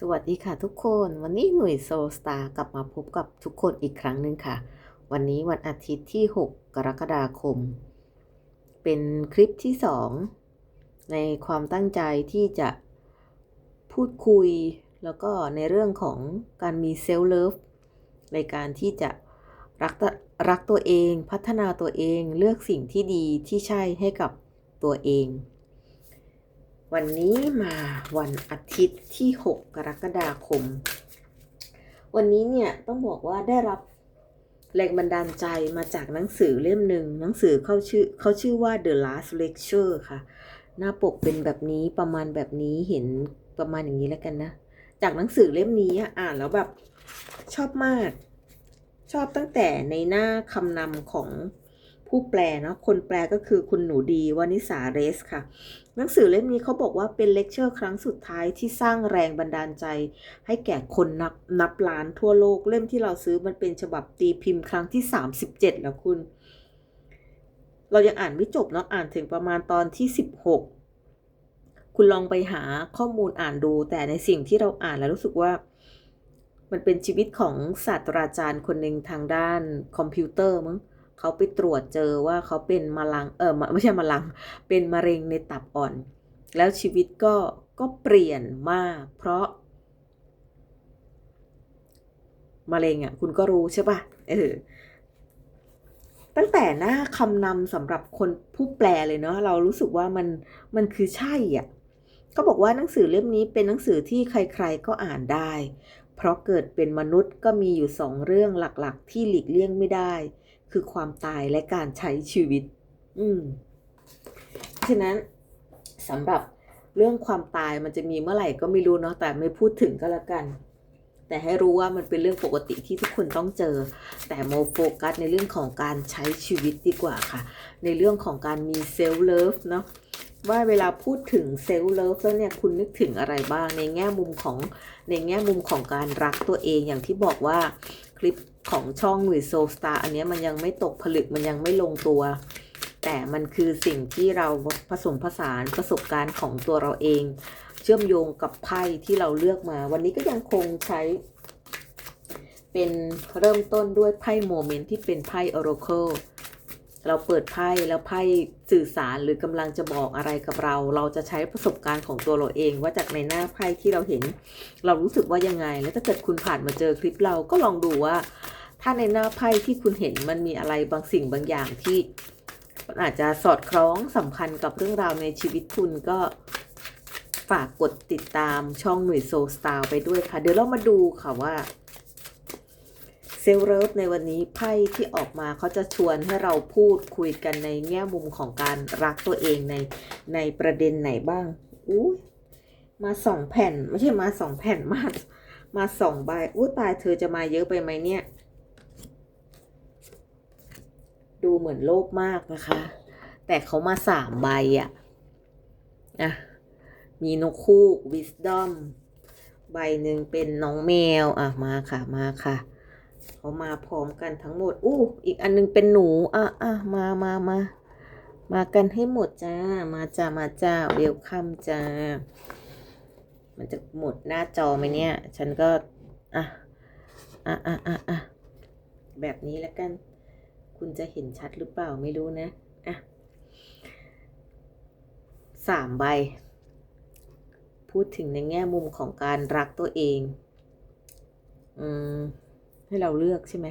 สวัสดีค่ะทุกคน วันนี้หน่วยโซสตาร์กลับมาพบกับทุกคนอีกครั้งหนึ่งค่ะ วันนี้วันอาทิตย์ที่ 6 กรกฎาคม เป็นคลิปที่ 2 ในความตั้งใจที่จะพูดคุย แล้วก็ในเรื่องของการมีเซลล์เลิฟในการที่จะรักรักตัวเอง พัฒนาตัวเองเลือกสิ่งที่ดีที่ใช่ให้กับตัวเอง วันนี้มาวันอาทิตย์ที่ 6 กรกฎาคม วันนี้เนี่ยต้องบอกว่าได้รับแรงบันดาลใจมาจากหนังสือเล่มหนึ่งหนังสือเขาชื่อเขาชื่อว่า The Last Lecture ค่ะ หน้าปกเป็นแบบนี้ประมาณแบบนี้เห็นประมาณอย่างนี้แล้วกันนะ จากหนังสือเล่มนี้อะอ่านแล้วแบบชอบมาก ชอบตั้งแต่ในหน้าคำนำของ ผู้แปลเนาะคนแปลก็คือคุณหนูดีวานิสาเรสค่ะ หนังสือเล่มนี้เขาบอกว่าเป็นเลคเชอร์ครั้งสุดท้ายที่สร้างแรงบันดาลใจ ให้แก่คนนับนับล้านทั่วโลกเล่มที่เราซื้อมันเป็นฉบับตีพิมพ์ครั้งที่ 37 แล้วคุณ เรายังอ่านไม่จบเนาะอ่านถึงประมาณตอนที่ 16 คุณลองไปหาข้อมูลอ่านดู แต่ในสิ่งที่เราอ่านแล้วรู้สึกว่ามันเป็นชีวิตของศาสตราจารย์คนหนึ่งทางด้านคอมพิวเตอร์มั้ง เขาไปตรวจเจอว่าเขาเป็นมะลังเออไม่ใช่มะลัง เป็นมะเร็งในตับอ่อน แล้วชีวิตก็ก็เปลี่ยนมาก เพราะมะเร็งอะคุณก็รู้ใช่ปะเออตั้งแต่หน้าคำนำสำหรับคนผู้แปลเลยเนาะเรารู้สึกว่ามันมันคือใช่อะก็บอกว่าหนังสือเล่มนี้เป็นหนังสือที่ใครๆก็อ่านได้ เพราะเกิดเป็นมนุษย์ก็มีอยู่สองเรื่องหลักๆ ที่หลีกเลี่ยงไม่ได้ คือความตายและการใช้ชีวิต อืมฉะนั้นสำหรับเรื่องความตายมันจะมีเมื่อไหร่ก็ไม่รู้เนาะแต่ไม่พูดถึงก็แล้วกัน แต่ให้รู้ว่ามันเป็นเรื่องปกติที่ทุกคนต้องเจอ แต่โมโฟกัสในเรื่องของการใช้ชีวิตดีกว่าค่ะ ในเรื่องของการมีเซลฟ์เลิฟเนาะว่าเวลาพูดถึงเซลฟ์เลิฟแล้วเนี่ยคุณนึกถึงอะไรบ้างในแง่มุมของในแง่มุมของการรักตัวเองอย่างที่บอกว่าคลิป ของช่องหรือโซลสตาร์อันนี้มันยังไม่ตกผลึกมันยังไม่ลงตัว แต่มันคือสิ่งที่เราผสมผสานประสบการณ์ของตัวเราเอง เชื่อมโยงกับไพ่ที่เราเลือกมา วันนี้ก็ยังคงใช้ เป็นเริ่มต้นด้วยไพ่โมเมนต์ที่เป็นไพ่ Oracle เเราเปิดไพ่แล้วไพ่สื่อสารหรือกำลังจะบอกอะไรกับเรา เราจะใช้ประสบการณ์ของตัวเราเอง ว่าจากในหน้าไพ่ที่เราเห็น เรารู้สึกว่ายังไง แล้วถ้าเกิดคุณผ่านมาเจอคลิปเราก็ลองดูว่า ถ้าในหน้าไพ่ที่คุณเห็นมันมีอะไรบางสิ่งบางอย่างที่มันอาจจะสอดคล้องสัมพันธ์กับเรื่องราวในชีวิตคุณก็ฝากกดติดตามช่องหน่วยโซสตาร์ไปด้วยค่ะ เดี๋ยวเรามาดูค่ะว่า ซลเลิฟในวันนี้ไพ่ที่ออกมาเขาจะชวนให้เราพูดคุยกันในแง่มุมของการรักตัวเองในในประเด็นไหนบ้างอู้มาสองแผ่น ไม่ใช่มาสองแผ่นมา มาสองใบอู้ตายเธอจะมาเยอะไปไหมเนี่ย ดูเหมือนโลภมากนะคะ แต่เขามาสามใบอะอะ มีนกคู่ wisdom ใบหนึ่งเป็นน้องแมว อะ มาค่ะมาค่ะ เขามาพร้อมกันทั้งหมด อู้ อีกอันหนึงเป็นหนู อะอะมามามามากันให้หมดจ้า มาจ้า มาจ้า เวลคัมจ้า มันจะหมดหน้าจอไหมเนี่ย ฉันก็ อะ อะอะอะอะแบบนี้แล้วกัน คุณจะเห็นชัดหรือเปล่าไม่รู้นะ อะสามใบ พูดถึงในแง่มุมของการรักตัวเอง อืม ให้เราเลือกใช่ไหม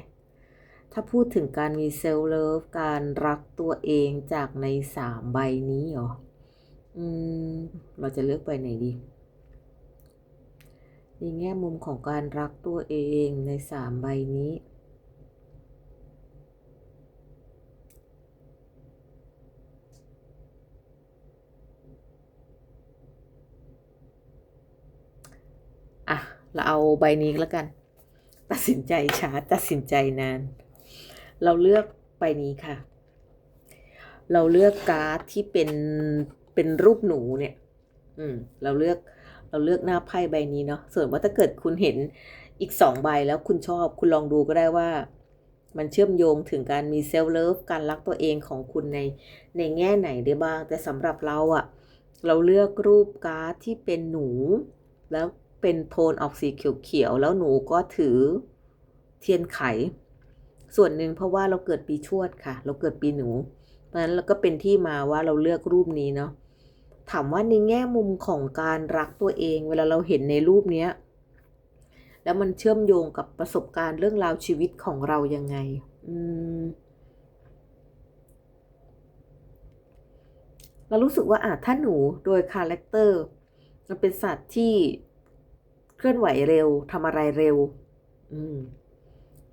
ถ้าพูดถึงการมีเซลล์เลิฟการรักตัวเองจากในสามใบนี้เหรอ อืม เราจะเลือกใบไหนดี ในแง่มุมของการรักตัวเองในสามใบนี้อะเราเอาใบนี้แล้วกัน ตัดสินใจช้าตัดสินใจนาน เราเลือกใบนี้ค่ะ เราเลือกการ์ดที่เป็นเป็นรูปหนูเนี่ย อืม เราเลือกเราเลือกหน้าไพ่ใบนี้เนาะส่วนว่าถ้าเกิดคุณเห็นอีกสองใบแล้วคุณชอบคุณลองดูก็ได้ว่า มันเชื่อมโยงถึงการมีเซลฟ์เลิฟการรักตัวเองของคุณในในแง่ไหนได้บ้าง แต่สำหรับเราอะเราเลือกรูปการ์ดที่เป็นหนู แล้ว เป็นโทนออกสีเขียวๆแล้วหนูก็ถือเทียนไข ส่วนหนึ่งเพราะว่าเราเกิดปีชวดค่ะ เราเกิดปีหนูเพราะฉะนั้นเราก็เป็นที่มาว่าเราเลือกรูปนี้เนาะถามว่าในแง่มุมของการรักตัวเอง เวลาเราเห็นในรูปเนี้ยแล้วมันเชื่อมโยงกับประสบการณ์เรื่องราวชีวิตของเรายังไง อืม เรารู้สึกว่าอาจถ้าหนูโดยคาแรคเตอร์มันเป็นสัตว์ที่ เคลื่อนไหวเร็วทำอะไรเร็ว อืม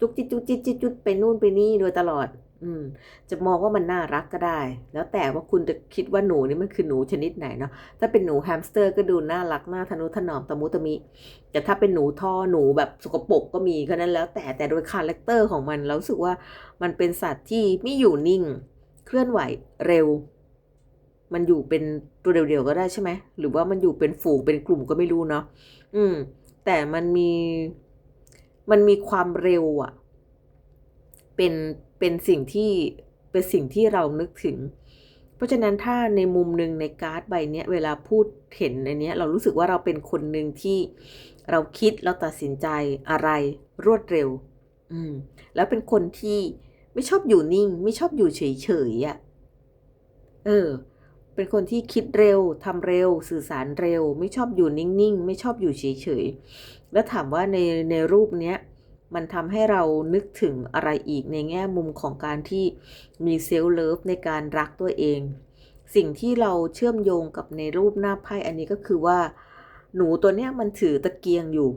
จุกจิกจุกจิกจุกจุกไปนู่นไปนี่โดยตลอด อืม จะมองว่ามันน่ารักก็ได้ แล้วแต่ว่าคุณจะคิดว่าหนูนี่มันคือหนูชนิดไหนเนาะถ้าเป็นหนูแฮมสเตอร์ก็ดูน่ารักน่าทนุถนอมตะมุตะมิแต่ถ้าเป็นหนูท่อหนูแบบสกปรกก็มีก็นั้นแล้ว แต่แต่โดยคาแรคเตอร์ของมันเราสึกว่ามันเป็นสัตว์ที่ไม่อยู่นิ่ง เคลื่อนไหวเร็ว มันอยู่เป็นตัวเดียวๆก็ได้ใช่ไหมหรือว่ามันอยู่เป็นฝูงเป็นกลุ่มก็ไม่รู้เนาะอืม แต่มันมีมันมีความเร็วอะเป็นเป็นสิ่งที่เป็นสิ่งที่เรานึกถึง เพราะฉะนั้นถ้าในมุมหนึ่งในการ์ดใบเนี้ยเวลาพูดเห็นในเนี้ยเรารู้สึกว่าเราเป็นคนหนึ่งที่เราคิดเราตัดสินใจอะไรรวดเร็ว อืม แล้วเป็นคนที่ไม่ชอบอยู่นิ่ง ไม่ชอบอยู่เฉยๆอะ่ะ เออ เป็นคนที่คิดเร็วทำเร็ว สื่อสารเร็ว ไม่ชอบอยู่นิ่งๆ ไม่ชอบอยู่เฉยๆ แล้วถามว่าในในรูปเนี้ยมันทำให้เรานึกถึงอะไรอีกในแง่มุมของการที่มีเซลล์เลิฟในการรักตัวเอง สิ่งที่เราเชื่อมโยงกับในรูปหน้าไพ่อันนี้ก็คือว่า หนูตัวเนี้ยมันถือตะเกียงอยู่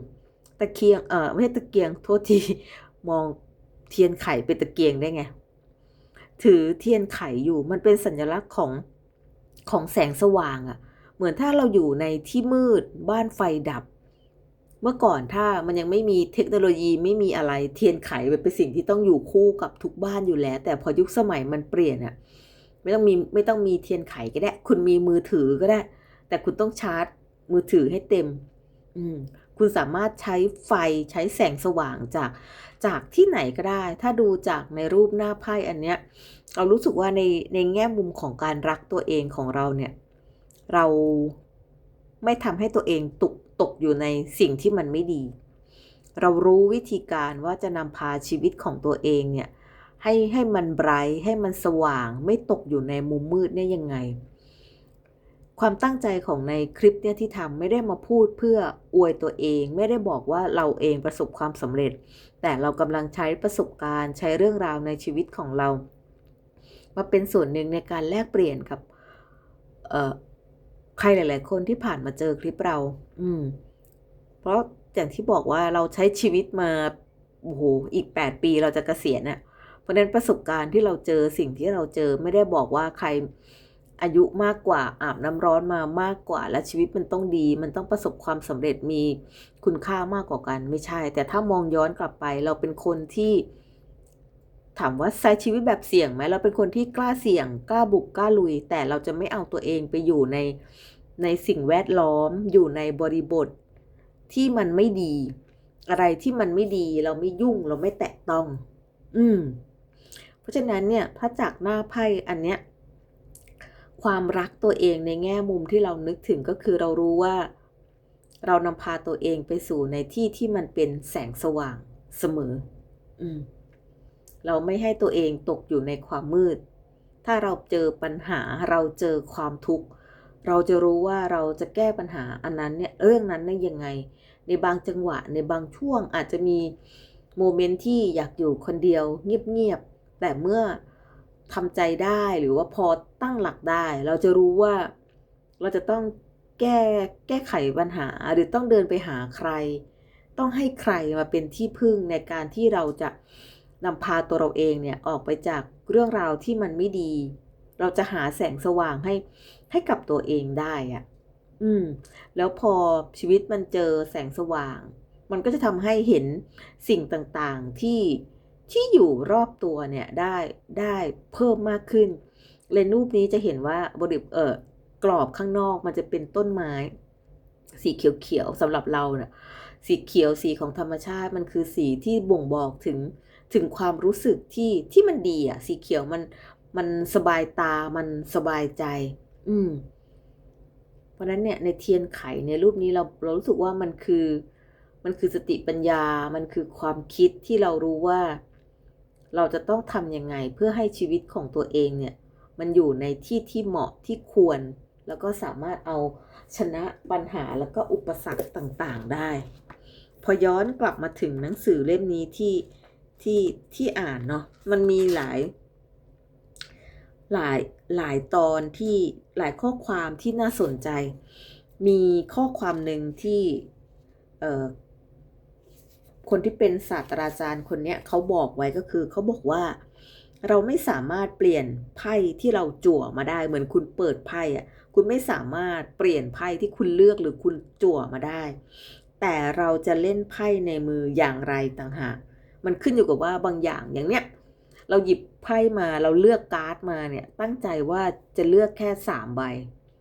ตะเกียงเออไม่ใช่ตะเกียงโทษทีมองเทียนไขเป็นตะเกียงได้ไง ถือเทียนไขอยู่มันเป็นสัญลักษณ์ของ ของแสงสว่างอะ่ะ เหมือนถ้าเราอยู่ในที่มืดบ้านไฟดับ เมื่อก่อนถ้ามันยังไม่มีเทคโนโลยีไม่มีอะไรเทียนไขเป็นสิ่งที่ต้องอยู่คู่กับทุกบ้านอยู่แล้ว แต่พอยุคสมัยมันเปลี่ยนอะไม่ต้องมีไม่ต้องมีเทียนไขก็ได้ คุณมีมือถือก็ได้ แต่คุณต้องชาร์จมือถือให้เต็ม อืมคุณสามารถใช้ไฟใช้แสงสว่างจาก จากที่ไหนก็ได้ ถ้าดูจากในรูปหน้าไพ่อันเนี้ย เรารู้สึกว่าในในแง่มุมของการรักตัวเองของเราเนี่ย เราไม่ทำให้ตัวเองตกตกอยู่ในสิ่งที่มันไม่ดี เรารู้วิธีการว่าจะนำพาชีวิตของตัวเองเนี่ยให้ให้มันไบรท์ให้มันสว่างไม่ตกอยู่ในมุมมืดเนี่ยยังไง ความตั้งใจของในคลิปเนี่ยที่ทำไม่ได้มาพูดเพื่ออวยตัวเอง ไม่ได้บอกว่าเราเองประสบความสำเร็จ แต่เรากำลังใช้ประสบการณ์ใช้เรื่องราวในชีวิตของเรา มาเป็นส่วนหนึ่งในการแลกเปลี่ยนกับใครหลาย ๆ คนที่ผ่านมาเจอคลิปเรา อืม เพราะอย่างที่บอกว่าเราใช้ชีวิตมา โอ้โห อีกแปดปีเราจะเกษียณน่ะ เพราะฉะนั้นประสบการณ์ที่เราเจอสิ่งที่เราเจอไม่ได้บอกว่าใครอายุมากกว่าอาบน้ำร้อนมามากกว่า และชีวิตมันต้องดี มันต้องประสบความสำเร็จมีคุณค่ามากกว่ากันไม่ใช่ แต่ถ้ามองย้อนกลับไป เราเป็นคนที่ ถามว่าใช้ชีวิตแบบเสี่ยงไหมเราเป็นคนที่กล้าเสี่ยง กล้าบุกกล้าลุย แต่เราจะไม่เอาตัวเองไปอยู่ในในสิ่งแวดล้อม อยู่ในบริบทที่มันไม่ดี อะไรที่มันไม่ดี เราไม่ยุ่งเราไม่แตะต้อง อืม เพราะฉะนั้นเนี่ยถ้าจากหน้าไพ่อันเนี้ยความรักตัวเองในแง่มุมที่เรานึกถึงก็คือเรารู้ว่า เรานำพาตัวเองไปสู่ในที่ที่มันเป็นแสงสว่างเสมอ อืม เราไม่ให้ตัวเองตกอยู่ในความมืด ถ้าเราเจอปัญหาเราเจอความทุกข์ เราจะรู้ว่าเราจะแก้ปัญหาอันนั้นเนี่ยเรื่องนั้นได้ยังไง ในบางจังหวะในบางช่วงอาจจะมีโมเมนต์ที่อยากอยู่คนเดียวเงียบๆแต่เมื่อทำใจได้หรือว่าพอตั้งหลักได้ เราจะรู้ว่าเราจะต้องแก้แก้ไขปัญหาหรือต้องเดินไปหาใคร ต้องให้ใครมาเป็นที่พึ่งในการที่เราจะ นำพาตัวเราเองเนี่ยออกไปจากเรื่องราวที่มันไม่ดี เราจะหาแสงสว่างให้ให้กับตัวเองได้อะอืม แล้วพอชีวิตมันเจอแสงสว่าง มันก็จะทำให้เห็นสิ่งต่างๆที่ที่อยู่รอบตัวเนี่ยได้ได้เพิ่มมากขึ้น เลนรูปนี้จะเห็นว่าบริบเออกรอบข้างนอกมันจะเป็นต้นไม้ สีเขียวๆสำหรับเราเนี่ยสีเขียวสีของธรรมชาติมันคือสีที่บ่งบอกถึง ถึงความรู้สึกที่ที่มันดีอะสีเขียวมันมันสบายตามันสบายใจ อืม เพราะนั้นเนี่ยในเทียนไขในรูปนี้เราเรารู้สึกว่ามันคือ มันคือสติปัญญา มันคือความคิดที่เรารู้ว่า เราจะต้องทำยังไงเพื่อให้ชีวิตของตัวเองเนี่ย มันอยู่ในที่ที่เหมาะที่ควร แล้วก็สามารถเอาชนะปัญหาแล้วก็อุปสรรคต่างๆได้ พอย้อนกลับมาถึงหนังสือเล่มนี้ที่ ที่ที่อ่านเนาะมันมีหลาย หลายหลายตอนที่หลายข้อความที่น่าสนใจ มีข้อความหนึ่งที่เคนที่เป็นศาสตราจารย์คนเนี้ยเขาบอกไว้ก็คือเขาบอกว่าเราไม่สามารถเปลี่ยนไพ่ที่เราจั่วมาได้เหมือนคุณเปิดไพ่อะคุณไม่สามารถเปลี่ยนไพ่ที่คุณเลือกหรือคุณจั่วมาได้ แต่เราจะเล่นไพ่ในมืออย่างไรต่างหาก มันขึ้นอยู่กับว่าบางอย่างอย่างเนี้ยเราหยิบไพ่มาเราเลือกการ์ดมาเนี่ยตั้งใจว่าจะเลือกแค่สามใบ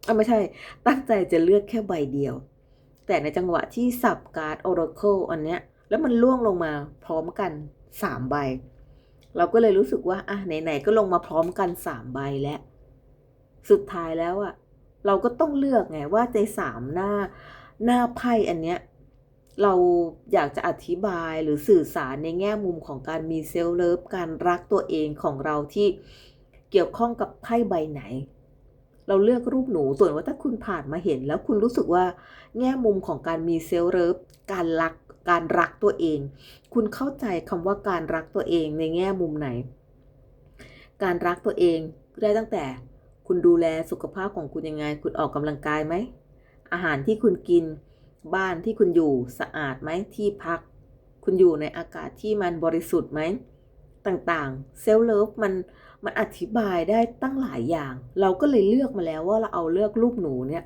อะไม่ใช่ ตั้งใจจะเลือกแค่ใบเดียว แต่ในจังหวะที่สับการ์ด Oracle อันเนี้ยแล้วมันล่วงลงมาพร้อมกันสามใบ เราก็เลยรู้สึกว่าอะไหนๆก็ลงมาพร้อมกันสามใบแล้วสุดท้ายแล้วอะเราก็ต้องเลือกไงว่าในสามหน้าหน้าไพ่อันเนี้ย เราอยากจะอธิบายหรือสื่อสารในแง่มุมของการมีเซลล์เลิฟการรักตัวเองของเราที่เกี่ยวข้องกับไพ่ใบไหน เราเลือกรูปหนูส่วนว่าถ้าคุณผ่านมาเห็น แล้วคุณรู้สึกว่า แง่มุมของการมีเซลล์เลิฟการรักการรักตัวเอง คุณเข้าใจคำว่าการรักตัวเองในแง่มุมไหน การรักตัวเองได้ตั้งแต่คุณดูแลสุขภาพของคุณยังไง คุณออกกำลังกายไหมอาหารที่คุณกิน บ้านที่คุณอยู่สะอาดไหมที่พัก คุณอยู่ในอากาศที่มันบริสุทธิ์ไหมต่างๆเซลล์เลิฟมันมันอธิบายได้ตั้งหลายอย่าง เราก็เลยเลือกมาแล้วว่าเราเอาเลือกรูปหนูเนี่ย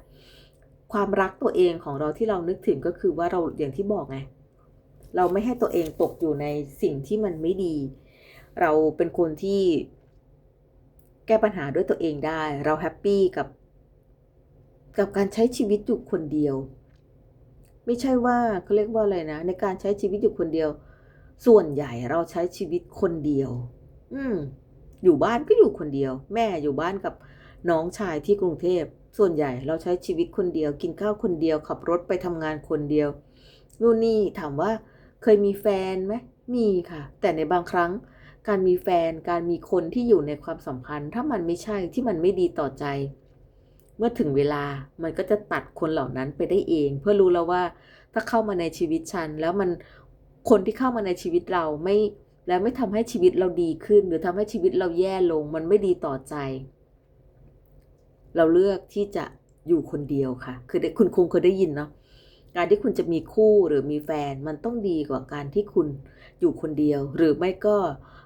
ความรักตัวเองของเราที่เรานึกถึงก็คือว่าเราอย่างที่บอกไง เราไม่ให้ตัวเองตกอยู่ในสิ่งที่มันไม่ดี เราเป็นคนที่แก้ปัญหาด้วยตัวเองได้ เราแฮปปี้กับ กับการใช้ชีวิตอยู่คนเดียว ไม่ใช่ว่าเขาเรียกว่าอะไรนะ ในการใช้ชีวิตอยู่คนเดียว ส่วนใหญ่เราใช้ชีวิตคนเดียว อืมอยู่บ้านก็อยู่คนเดียว แม่อยู่บ้านกับน้องชายที่กรุงเทพ ส่วนใหญ่เราใช้ชีวิตคนเดียว กินข้าวคนเดียว ขับรถไปทำงานคนเดียวนู่นนี่ถามว่าเคยมีแฟนไหมมีค่ะ แต่ในบางครั้ง การมีแฟนการมีคนที่อยู่ในความสัมพันธ์ ถ้ามันไม่ใช่ที่มันไม่ดีต่อใจ เมื่อถึงเวลามันก็จะตัดคนเหล่านั้นไปได้เอง เพื่อรู้แล้วว่าถ้าเข้ามาในชีวิตฉัน แล้วมันคนที่เข้ามาในชีวิตเราไม่แล้วไม่ทำให้ชีวิตเราดีขึ้น หรือทำให้ชีวิตเราแย่ลง มันไม่ดีต่อใจ เราเลือกที่จะอยู่คนเดียวค่ะ คือคุณคงเคยได้ยินเนาะการที่คุณจะมีคู่หรือมีแฟนมันต้องดีกว่าการที่คุณอยู่คนเดียว หรือไม่ก็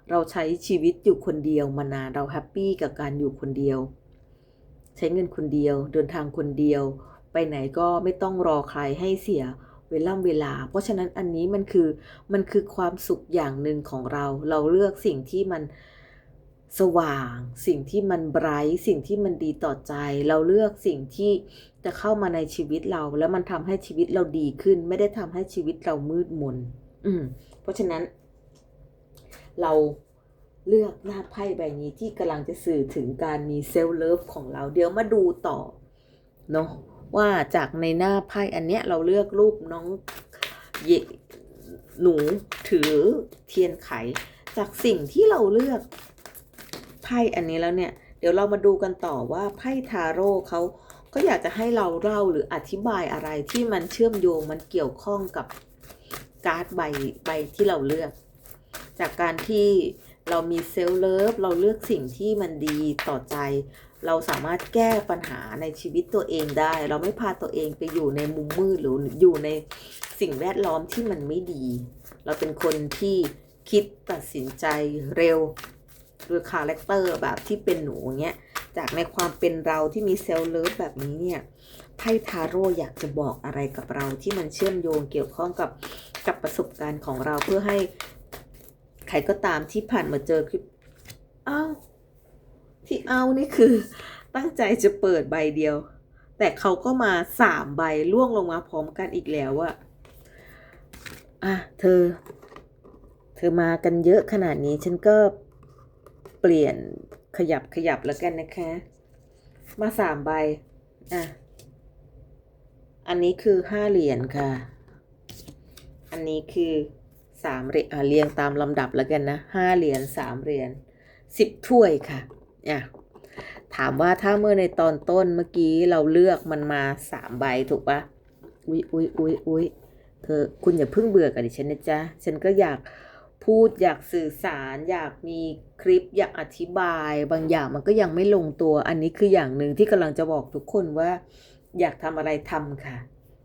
เราใช้ชีวิตอยู่คนเดียวมานานเราแฮปปี้กับการอยู่คนเดียว ใช้เงินคนเดียว เดินทางคนเดียว ไปไหนก็ไม่ต้องรอใครให้เสียเวลาเวลา เพราะฉะนั้นอันนี้มันคือมันคือความสุขอย่างหนึ่งของเรา เราเลือกสิ่งที่มันสว่าง สิ่งที่มันไบรท์สิ่งที่มันดีต่อใจ เราเลือกสิ่งที่จะเข้ามาในชีวิตเรา แล้วมันทำให้ชีวิตเราดีขึ้น ไม่ได้ทำให้ชีวิตเรามืดมนอืมเพราะฉะนั้น เรา เลือกหน้าไพ่ใบนี้ที่กำลังจะสื่อถึงการมีเซลล์เลิฟของเรา เดี๋ยวมาดูต่อเนาะว่าจากในหน้าไพ่อันเนี้ยเราเลือกรูปน้องเยหนูถือเทียนไข จากสิ่งที่เราเลือกไพ่อันนี้แล้วเนี่ย เดี๋ยวเรามาดูกันต่อว่าไพ่ทาโร่เขาก็อยากจะให้เราเล่าหรืออธิบายอะไรที่มันเชื่อมโยงมันเกี่ยวข้องกับการ์ดใบใบที่เราเลือก จากการที่ เรามีเซลล์เลิฟเราเลือกสิ่งที่มันดีต่อใจ เราสามารถแก้ปัญหาในชีวิตตัวเองได้ เราไม่พาตัวเองไปอยู่ในมุมมืดหรืออยู่ในสิ่งแวดล้อมที่มันไม่ดี เราเป็นคนที่คิดตัดสินใจเร็วด้วยคาแรคเตอร์แบบที่เป็นหนูเงี้ยจากในความเป็นเราที่มีเซลล์เลิฟแบบนี้เนี่ยไพ่ทาโร่อยากจะบอกอะไรกับเราที่มันเชื่อมโยงเกี่ยวข้องกับกับประสบการณ์ของเราเพื่อให้ ใครก็ตามที่ผ่านมาเจอคลิปอ้าวที่เอานี่คือ ตั้งใจจะเปิดใบเดียว แต่เขาก็มาสามใบล่วงลงมาพร้อมกันอีกแล้วอะอะเธอ เธอมากันเยอะขนาดนี้ฉันก็เปลี่ยนขยับขยับแล้วกันนะคะ มาสามใบ อะ อันนี้คือห้าเหรียญค่ะ อันนี้คือ สามเหรียญเรียงตามลำดับแล้วกันนะห้าเหรียญสามเหรียญสิบถ้วยค่ะอะถามว่าถ้าเมื่อในตอนต้นเมื่อกี้เราเลือกมันมาสามใบถูกปะอุ๊ยอุ๊ยอุ๊ยอุ๊ยเธอคุณอย่าเพิ่งเบื่อกับดิฉันนะจ๊ะ ฉันก็อยากพูดอยากสื่อสารอยากมีคลิปอยากอธิบาย บางอย่างมันก็ยังไม่ลงตัว อันนี้คืออย่างหนึ่งที่กำลังจะบอกทุกคนว่า อยากทำอะไรทำค่ะ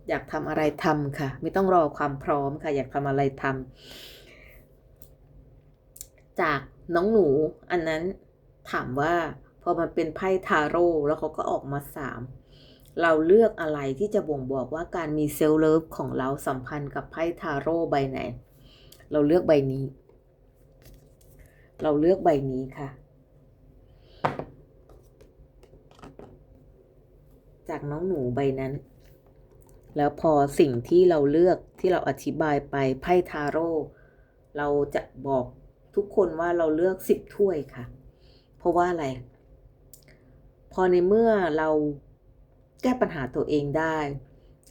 อยากทำอะไรทำค่ะ ไม่ต้องรอความพร้อมค่ะ อยากทำอะไรทำจากน้องหนู อันนั้นถามว่าพอมันเป็นไพ่ทาโร่แล้วเขาก็ออกมาสามเราเลือกอะไรที่จะบ่งบอกว่าการมีเซลล์เลิฟของเราสัมพันธ์กับไพ่ทาโร่ใบไหน เราเลือกใบนี้ เราเลือกใบนี้ค่ะ จากน้องหนูใบนั้น แล้วพอสิ่งที่เราเลือกที่เราอธิบายไปไพ่ทาโร่เราจะบอกทุกคนว่าเราเลือกสิบถ้วยค่ะ เพราะว่าอะไร พอในเมื่อเราแก้ปัญหาตัวเองได้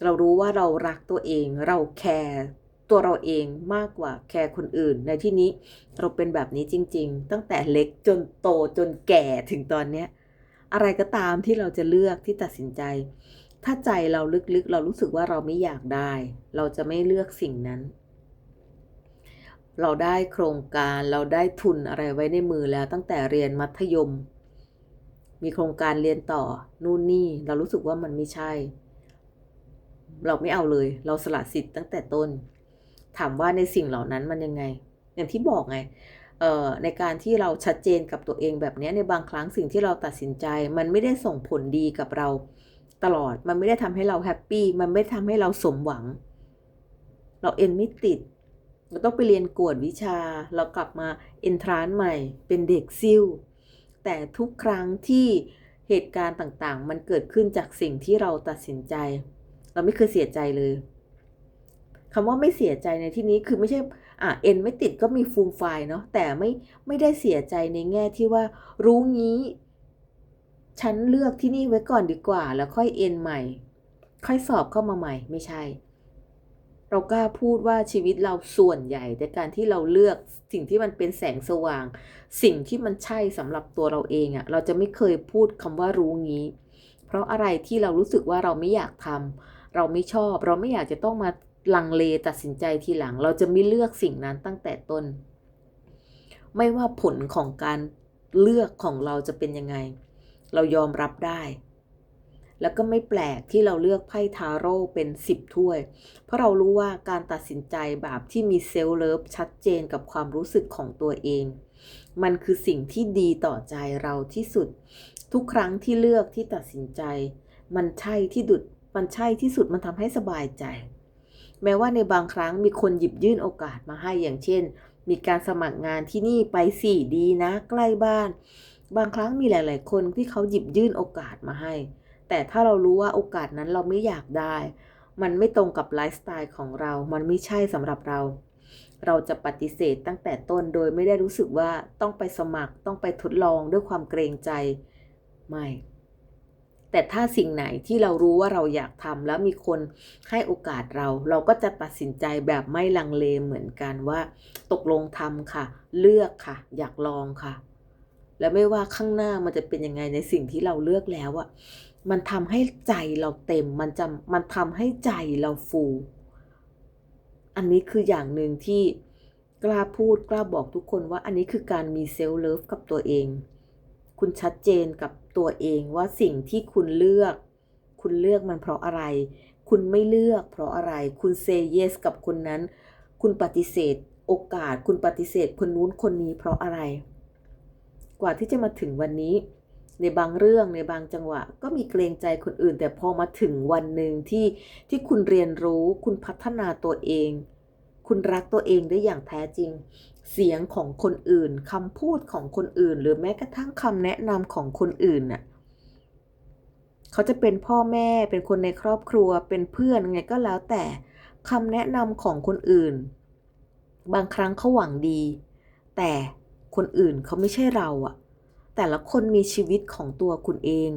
เรารู้ว่าเรารักตัวเอง เราแคร์ตัวเราเองมากกว่าแคร์คนอื่น ในที่นี้เราเป็นแบบนี้จริง ๆ ตั้งแต่เล็กจนโตจนแก่ถึงตอนเนี้ยอะไรก็ตามที่เราจะเลือกที่ตัดสินใจ ถ้าใจเราลึกๆ เรารู้สึกว่าเราไม่อยากได้ เราจะไม่เลือกสิ่งนั้น เราได้โครงการเราได้ทุนอะไรไว้ในมือแล้วตั้งแต่เรียนมัธยม มีโครงการเรียนต่อนู่นนี่เรารู้สึกว่ามันไม่ใช่ เราไม่เอาเลย เราสละสิทธิ์ตั้งแต่ต้น ถามว่าในสิ่งเหล่านั้นมันยังไง อย่างที่บอกไงเอ่อในการที่เราชัดเจนกับตัวเองแบบนี้ในบางครั้งสิ่งที่เราตัดสินใจ มันไม่ได้ส่งผลดีกับเรา ตลอด มันไม่ได้ทำให้เราแฮปปี้ มันไม่ทำให้เราสมหวัง เราเอ็นไม่ติด เราต้องไปเรียนกวดวิชา เรากลับมาเอนทรานใหม่ เป็นเด็กซิ่ว แต่ทุกครั้งที่เหตุการณ์ต่างๆ มันเกิดขึ้นจากสิ่งที่เราตัดสินใจ เราไม่เคยเสียใจเลยคำว่าไม่เสียใจในที่นี้คือไม่ใช่อะเอ็นไม่ติดก็มีฟูมไฟล์เนาะแต่ไม่ไม่ได้เสียใจในแง่ที่ว่ารู้งี้ ฉันเลือกที่นี่ไว้ก่อนดีกว่า แล้วค่อยเอ็นใหม่ ค่อยสอบเข้ามาใหม่ ไม่ใช่ เรากล้าพูดว่าชีวิตเราส่วนใหญ่แต่การที่เราเลือกสิ่งที่มันเป็นแสงสว่าง สิ่งที่มันใช่สำหรับตัวเราเองอะเราจะไม่เคยพูดคำว่ารู้งี้ เพราะอะไรที่เรารู้สึกว่าเราไม่อยากทำเราไม่ชอบ เราไม่อยากจะต้องมาลังเลตัดสินใจทีหลัง เราจะไม่เลือกสิ่งนั้นตั้งแต่ต้น ไม่ว่าผลของการเลือกของเราจะเป็นยังไง เรายอมรับได้ แล้วก็ไม่แปลกที่เราเลือกไพ่ทาโร่เป็น 10 ถ้วย เพราะเรารู้ว่าการตัดสินใจแบบที่มีเซลล์เลิฟชัดเจนกับความรู้สึกของตัวเอง มันคือสิ่งที่ดีต่อใจเราที่สุด ทุกครั้งที่เลือกที่ตัดสินใจ มันใช่ที่ดุดมันใช่ที่สุดมันทำให้สบายใจ แม้ว่าในบางครั้งมีคนหยิบยื่นโอกาสมาให้อย่างเช่น มีการสมัครงานที่นี่ไปสี่ดีนะ ใกล้บ้าน บางครั้งมีหลาย ๆ คนที่เขาหยิบยื่นโอกาสมาให้ แต่ถ้าเรารู้ว่าโอกาสนั้นเราไม่อยากได้ มันไม่ตรงกับไลฟ์สไตล์ของเรา มันไม่ใช่สำหรับเรา เราจะปฏิเสธตั้งแต่ต้นโดยไม่ได้รู้สึกว่าต้องไปสมัครต้องไปทดลองด้วยความเกรงใจ ไม่ แต่ถ้าสิ่งไหนที่เรารู้ว่าเราอยากทำแล้วมีคนให้โอกาสเรา เราก็จะตัดสินใจแบบไม่ลังเลเหมือนกันว่า ตกลงทำค่ะ เลือกค่ะ อยากลองค่ะ และไม่ว่าข้างหน้ามันจะเป็นยังไงในสิ่งที่เราเลือกแล้วอะมันทำให้ใจเราเต็ม มันจะมันทำให้ใจเราฟู อันนี้คืออย่างหนึ่งที่กล้าพูดกล้าบอกทุกคนว่าอันนี้คือการมีเซลล์เลิฟกับตัวเอง คุณชัดเจนกับตัวเองว่าสิ่งที่คุณเลือก คุณเลือกมันเพราะอะไร คุณไม่เลือกเพราะอะไร คุณเซเยสกับคนนั้น คุณปฏิเสธโอกาส คุณปฏิเสธคนนู้นคนนี้เพราะอะไร กว่าที่จะมาถึงวันนี้ ในบางเรื่องในบางจังหวะ ก็มีเกรงใจคนอื่น แต่พอมาถึงวันหนึ่งที่ที่คุณเรียนรู้คุณพัฒนาตัวเอง คุณรักตัวเองได้อย่างแท้จริง เสียงของคนอื่นคำพูดของคนอื่น หรือแม้กระทั่งคำแนะนำของคนอื่นน่ะเขาจะเป็นพ่อแม่เป็นคนในครอบครัวเป็นเพื่อนไงก็แล้วแต่คำแนะนำของคนอื่น บางครั้งเขาหวังดี แต่ คนอื่นเขาไม่ใช่เราอะแต่ละคนมีชีวิตของตัวคุณเอง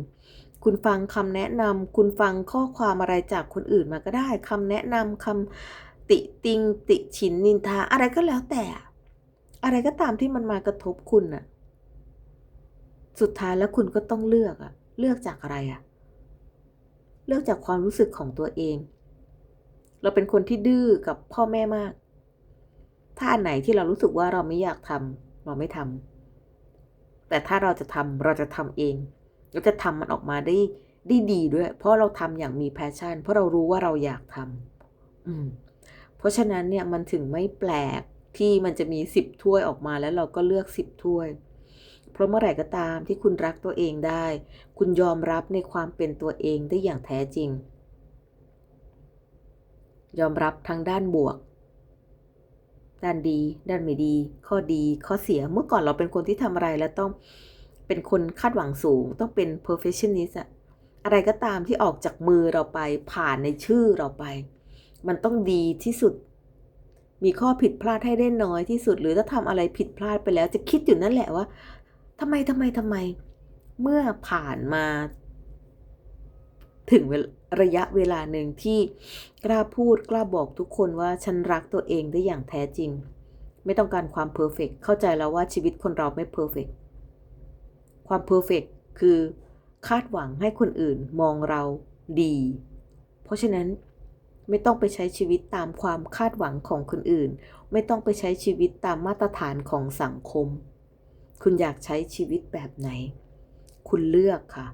คุณฟังคำแนะนำคุณฟังข้อความอะไรจากคนอื่นมาก็ได้คำแนะนำคำติติง ติฉินนินทา อะไรก็แล้วแต่ อะไรก็ตามที่มันมากระทบคุณน่ะ สุดท้ายแล้วคุณก็ต้องเลือกอะเลือกจากอะไรอะเลือกจากความรู้สึกของตัวเอง เราเป็นคนที่ดื้อกับพ่อแม่มาก ถ้าอันไหนที่เรารู้สึกว่าเราไม่อยากทำ เราไม่ทำแต่ถ้าเราจะทำเราจะทำเองเราจะทำมันออกมาได้ได้ดีด้วย เพราะเราทำอย่างมีแพชชั่น เพราะเรารู้ว่าเราอยากทำอืม เพราะฉะนั้นเนี่ยมันถึงไม่แปลกที่มันจะมีสิบถ้วยออกมาแล้วเราก็เลือกสิบถ้วย เพราะเมื่อไหร่ก็ตามที่คุณรักตัวเองได้ คุณยอมรับในความเป็นตัวเองได้อย่างแท้จริง ยอมรับทั้งด้านบวก ด้านดี ด้านไม่ดี ข้อดีข้อเสียเมื่อก่อนเราเป็นคนที่ทำอะไรแล้วต้องเป็นคนคาดหวังสูง ต้องเป็น perfectionist อะอะไรก็ตามที่ออกจากมือเราไปผ่านในชื่อเราไป มันต้องดีที่สุด มีข้อผิดพลาดให้ได้น้อยที่สุด หรือถ้าทำอะไรผิดพลาดไปแล้ว จะคิดอยู่นั่นแหละว่าทำไมทำไมทำไม เมื่อผ่านมา ถึงเวลา ระยะเวลาหนึ่งที่กล้าพูดกล้าบอกทุกคนว่าฉันรักตัวเองได้อย่างแท้จริง ไม่ต้องการความเพอร์เฟกเข้าใจแล้วว่าชีวิตคนเราไม่เพอร์เฟกความเพอร์เฟกคือคาดหวังให้คนอื่นมองเราดี เพราะฉะนั้นไม่ต้องไปใช้ชีวิตตามความคาดหวังของคนอื่น ไม่ต้องไปใช้ชีวิตตามมาตรฐานของสังคม คุณอยากใช้ชีวิตแบบไหน คุณเลือกค่ะ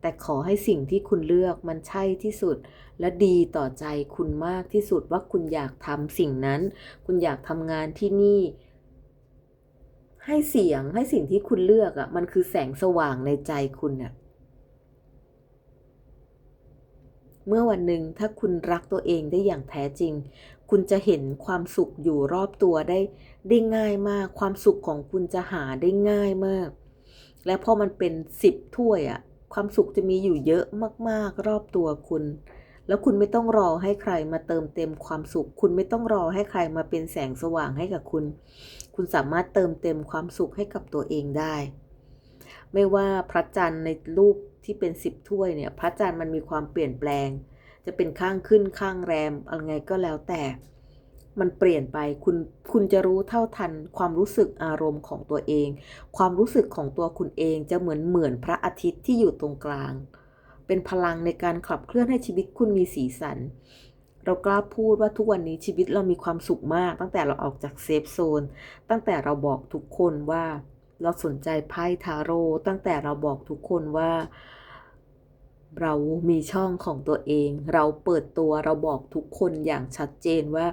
แต่ขอให้สิ่งที่คุณเลือกมันใช่ที่สุด และดีต่อใจคุณมากที่สุดว่าคุณอยากทำสิ่งนั้น คุณอยากทำงานที่นี่ ให้เสียงให้สิ่งที่คุณเลือกอะ่ะ มันคือแสงสว่างในใจคุณอะ่ะเมื่อวันหนึ่งถ้าคุณรักตัวเองได้อย่างแท้จริง คุณจะเห็นความสุขอยู่รอบตัวได้ได้ง่ายมาก ความสุขของคุณจะหาได้ง่ายมาก และพอมันเป็นสิบถ้วยอะ ความสุขจะมีอยู่เยอะมาก ๆ รอบตัวคุณ แล้วคุณไม่ต้องรอให้ใครมาเติมเต็มความสุข คุณไม่ต้องรอให้ใครมาเป็นแสงสว่างให้กับคุณ คุณสามารถเติมเต็มความสุขให้กับตัวเองได้ ไม่ว่าพระจันทร์ในรูปที่เป็นสิบถ้วยเนี่ย พระจันทร์มันมีความเปลี่ยนแปลง จะเป็นข้างขึ้นข้างแรมอะไรไงก็แล้วแต่ มันเปลี่ยนไปคุณคุณจะรู้เท่าทันความรู้สึกอารมณ์ของตัวเอง ความรู้สึกของตัวคุณเองจะเหมือนเหมือนพระอาทิตย์ที่อยู่ตรงกลาง เป็นพลังในการขับเคลื่อนให้ชีวิตคุณมีสีสัน เรากล้าพูดว่าทุกวันนี้ชีวิตเรามีความสุขมาก ตั้งแต่เราออกจากเซฟโซนตั้งแต่เราบอกทุกคนว่า เราสนใจไพ่ทาโร่ตั้งแต่เราบอกทุกคนว่า เรามีช่องของตัวเอง เราเปิดตัวเราบอกทุกคนอย่างชัดเจนว่า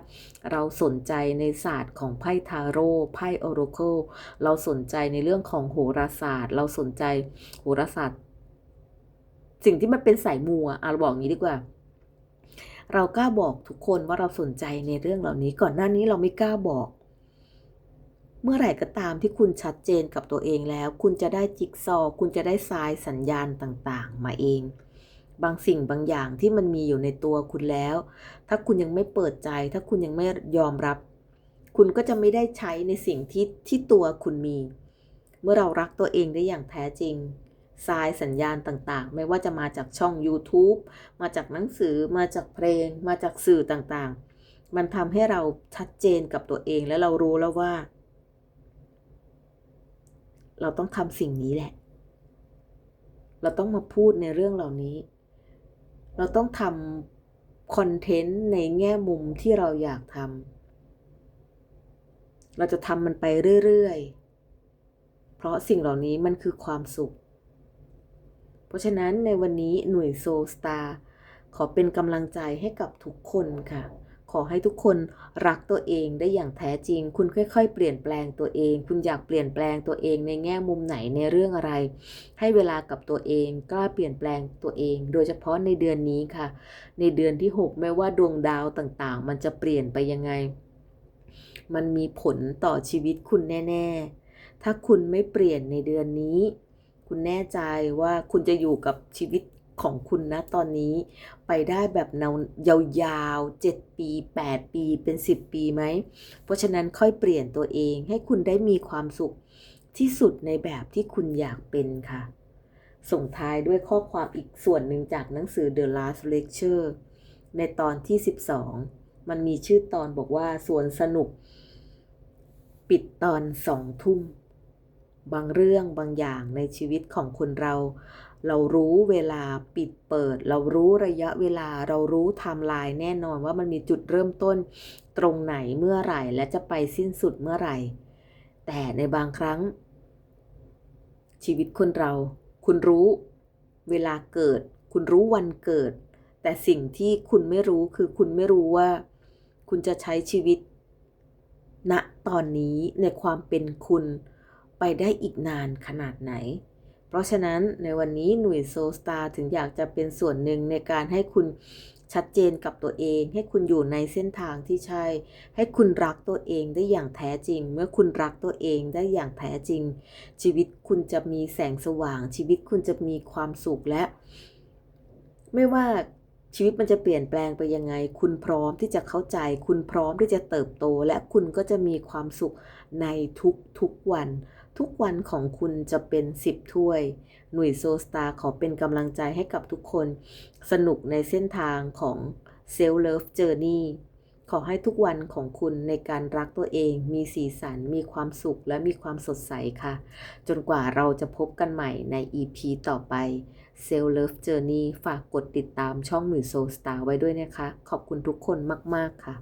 เราสนใจในศาสตร์ของไพ่ทาโร่ไพ่ออร์เคิลเราสนใจในเรื่องของโหราศาสตร์ เราสนใจโหราศาสตร์ สิ่งที่มันเป็นสายมัวอะบอกงี้ดีกว่า เรากล้าบอกทุกคนว่าเราสนใจในเรื่องเหล่านี้ ก่อนหน้านี้เราไม่กล้าบอกเมื่อไหร่ก็ตามที่คุณชัดเจนกับตัวเองแล้ว คุณจะได้จิ๊กซอ คุณจะได้ทรายสัญญาณต่างๆ มาเอง บางสิ่งบางอย่างที่มันมีอยู่ในตัวคุณแล้ว ถ้าคุณยังไม่เปิดใจ ถ้าคุณยังไม่ยอมรับ คุณก็จะไม่ได้ใช้ในสิ่งที่ที่ตัวคุณมี เมื่อเรารักตัวเองได้อย่างแท้จริงทรายสัญญาณต่างๆ ไม่ว่าจะมาจากช่อง YouTube มาจากหนังสือ มาจากเพลง มาจากสื่อต่างๆ มันทำให้เราชัดเจนกับตัวเองและเรารู้แล้วว่า เราต้องทำสิ่งนี้แหละ เราต้องมาพูดในเรื่องเหล่านี้ เราต้องทำคอนเทนต์ในแง่มุมที่เราอยากทำเราจะทำมันไปเรื่อยๆ เพราะสิ่งเหล่านี้มันคือความสุข เพราะฉะนั้นในวันนี้หน่วยโซสตาร์ขอเป็นกำลังใจให้กับทุกคนค่ะ อให้ทุกคนรักตัวเองได้อย่างแท้จริง คุณค่อยๆ เปลี่ยนแปลงตัวเอง คุณอยากเปลี่ยนแปลงตัวเองในแง่มุมไหนในเรื่องอะไร ให้เวลากับตัวเองกล้าเปลี่ยนแปลงตัวเอง โดยเฉพาะในเดือนนี้ค่ะ ในเดือนที่ 6 ไม่ว่าดวงดาวต่างๆ มันจะเปลี่ยนไปยังไง มันมีผลต่อชีวิตคุณแน่ ๆ ถ้าคุณไม่เปลี่ยนในเดือนนี้ คุณแน่ใจว่าคุณจะอยู่กับชีวิต ของคุณนะตอนนี้ไปได้แบบเนายาวๆ 7 ปี 8 ปีเป็น 10 ปีไหม เพราะฉะนั้นค่อยเปลี่ยนตัวเองให้คุณได้มีความสุขที่สุดในแบบที่คุณอยากเป็นค่ะ ส่งท้ายด้วยข้อความอีกส่วนหนึ่งจากหนังสือ The Last Lecture ในตอนที่ 12 มันมีชื่อตอนบอกว่าสวนสนุก ปิดตอนสองทุ่ม บางเรื่องบางอย่างในชีวิตของคนเรา เรารู้เวลาปิดเปิด เรารู้ระยะเวลาเรารู้ไทม์ไลน์แน่นอนว่ามันมีจุดเริ่มต้นตรงไหนเมื่อไหร่ และจะไปสิ้นสุดเมื่อไหร่ แต่ในบางครั้ง ชีวิตคนเรา คุณรู้เวลาเกิด คุณรู้วันเกิด แต่สิ่งที่คุณไม่รู้คือคุณไม่รู้ว่า คุณจะใช้ชีวิตณตอนนี้ในความเป็นคุณไปได้อีกนานขนาดไหน เพราะฉะนั้นในวันนี้หน่วยโซสตาร์ถึงอยากจะเป็นส่วนหนึ่งในการให้คุณชัดเจนกับตัวเอง ให้คุณอยู่ในเส้นทางที่ใช่ ให้คุณรักตัวเองได้อย่างแท้จริง เมื่อคุณรักตัวเองได้อย่างแท้จริง ชีวิตคุณจะมีแสงสว่าง ชีวิตคุณจะมีความสุขและ ไม่ว่าชีวิตมันจะเปลี่ยนแปลงไปยังไง คุณพร้อมที่จะเข้าใจ คุณพร้อมที่จะเติบโต และคุณก็จะมีความสุขในทุกทุกๆวัน ทุกวันของคุณจะเป็น 10 ถ้วย หน่วยโซสตาร์ขอเป็นกำลังใจให้กับทุกคน สนุกในเส้นทางของเซล f เลิฟเจอร์นี่ขอให้ทุกวันของคุณในการรักตัวเอง มีสีสัน มีความสุขและมีความสดใสค่ะ จนกว่าเราจะพบกันใหม่ใน EP ต่อไปเซล f เลิฟเจอร์นี่ฝากกดติดตามช่องหนุ่ยโซสตาร์ไว้ด้วยนะคะ ขอบคุณทุกคนมาก ๆ ค่ะ